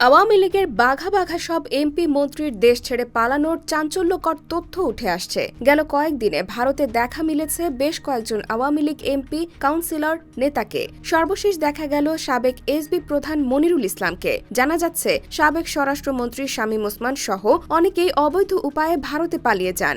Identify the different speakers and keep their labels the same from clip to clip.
Speaker 1: আওয়ামী লীগের বাঘা বাঘা সব এমপি মন্ত্রীর দেশ ছেড়ে পালানোর চাঞ্চল্যকর তথ্য উঠে আসছে। গেল কয়েকদিনে ভারতে দেখা মিলেছে বেশ কয়েকজন আওয়ামী লীগ এমপি, কাউন্সিলর নেতাকে। সর্বশেষ দেখা গেল সাবেক এসবি প্রধান মনিরুল ইসলামকে। জানা যাচ্ছে, সাবেক স্বরাষ্ট্রমন্ত্রী শামীম ওসমান সহ অনেকেই অবৈধ উপায়ে ভারতে পালিয়ে যান।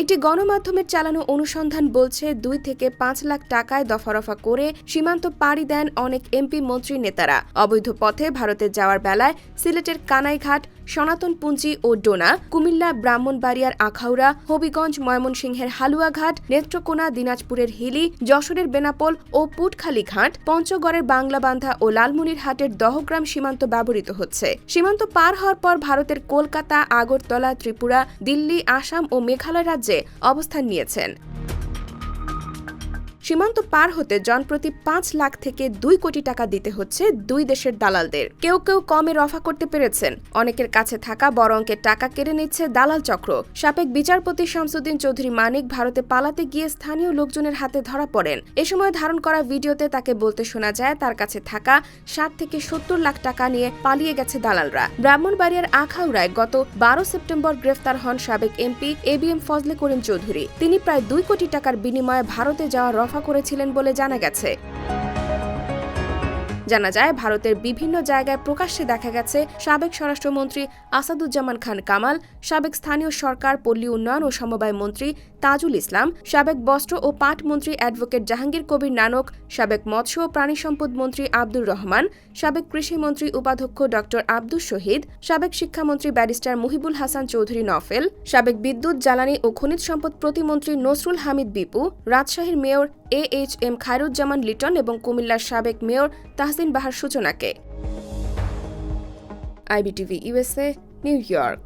Speaker 1: একটি গণমাধ্যমের চালানো অনুসন্ধান বলছে দুই থেকে পাঁচ লাখ টাকায় দফারফা করে সীমান্ত পাড়ি দেন অনেক এমপি মন্ত্রী নেতারা। অবৈধ পথে ভারতে যাওয়ার বেলায় সিলেটের কানাইঘাট, সনাতনপুঞ্জি ও ডোনা, কুমিল্লা, ব্রাহ্মণবাড়িয়ার আখাউড়া, হবিগঞ্জ, ময়মনসিংহের হালুয়াঘাট, নেত্রকোনা, দিনাজপুরের হিলি, যশোরের বেনাপোল ও পুটখালী ঘাট, পঞ্চগড়ের বাংলাবান্ধা ও লালমনিরহাটের দহগ্রাম সীমান্ত ব্যবহৃত হচ্ছে। সীমান্ত পার হওয়ার পর ভারতের কলকাতা, আগরতলা, ত্রিপুরা, দিল্লি, আসাম ও মেঘালয় রাজ্যে অবস্থান নিয়েছেন। সীমান্ত পার হতে জনপ্রতি পাঁচ লাখ থেকে দুই কোটি টাকা দিতে হচ্ছে দুই দেশের দালালদের। কেউ কেউ কমে রফা করতে পেরেছেন। অনেকের কাছে থাকা বড় অঙ্কের টাকা কেড়ে নিচ্ছে দালাল চক্র। সাবেক বিচারপতি শামসুদ্দিন চৌধুরী মানিক ভারতে পালাতে গিয়ে স্থানীয় লোকজনের হাতে ধরা পড়েন। এ সময় ধারণ করা ভিডিওতে তাকে বলতে শোনা যায়, তার কাছে থাকা ষাট থেকে সত্তর লাখ টাকা নিয়ে পালিয়ে গেছে দালালরা। ব্রাহ্মণবাড়িয়ার আখাউড়ায় গত বারো সেপ্টেম্বর গ্রেফতার হন সাবেক MP A B M Fazle Karim Chowdhury. তিনি প্রায় দুই কোটি টাকার বিনিময়ে ভারতে যাওয়া রফা করেছিলেন বলে জানা গেছে। জানা যায়, ভারতের বিভিন্ন জায়গায় প্রকাশ্যে দেখা গেছে সাবেক স্বরাষ্ট্রমন্ত্রী আসাদুজ্জামান খান কামাল, সাবেক স্থানীয় সরকার, পল্লী উন্নয়ন ও সমবায় মন্ত্রী তাজুল ইসলাম, সাবেক বস্ত্র ও পাট মন্ত্রী অ্যাডভোকেট জাহাঙ্গীর কবির নানক, সাবেক মৎস্য ও প্রাণী সম্পদ মন্ত্রী আব্দুর রহমান, সাবেক কৃষিমন্ত্রী উপাধ্যক্ষ ড আব্দুস শহীদ, সাবেক শিক্ষামন্ত্রী ব্যারিস্টার মুহিবুল হাসান চৌধুরী নফেল সাবেক বিদ্যুৎ, জ্বালানি ও খনিজ সম্পদ প্রতিমন্ত্রী নসরুল হামিদ বিপু, রাজশাহীর mayor A H M Khairuzzaman Liton এবং কুমিল্লার সাবেক mayor Tahsin Bahar সূচনাকে। IBTV USA New York.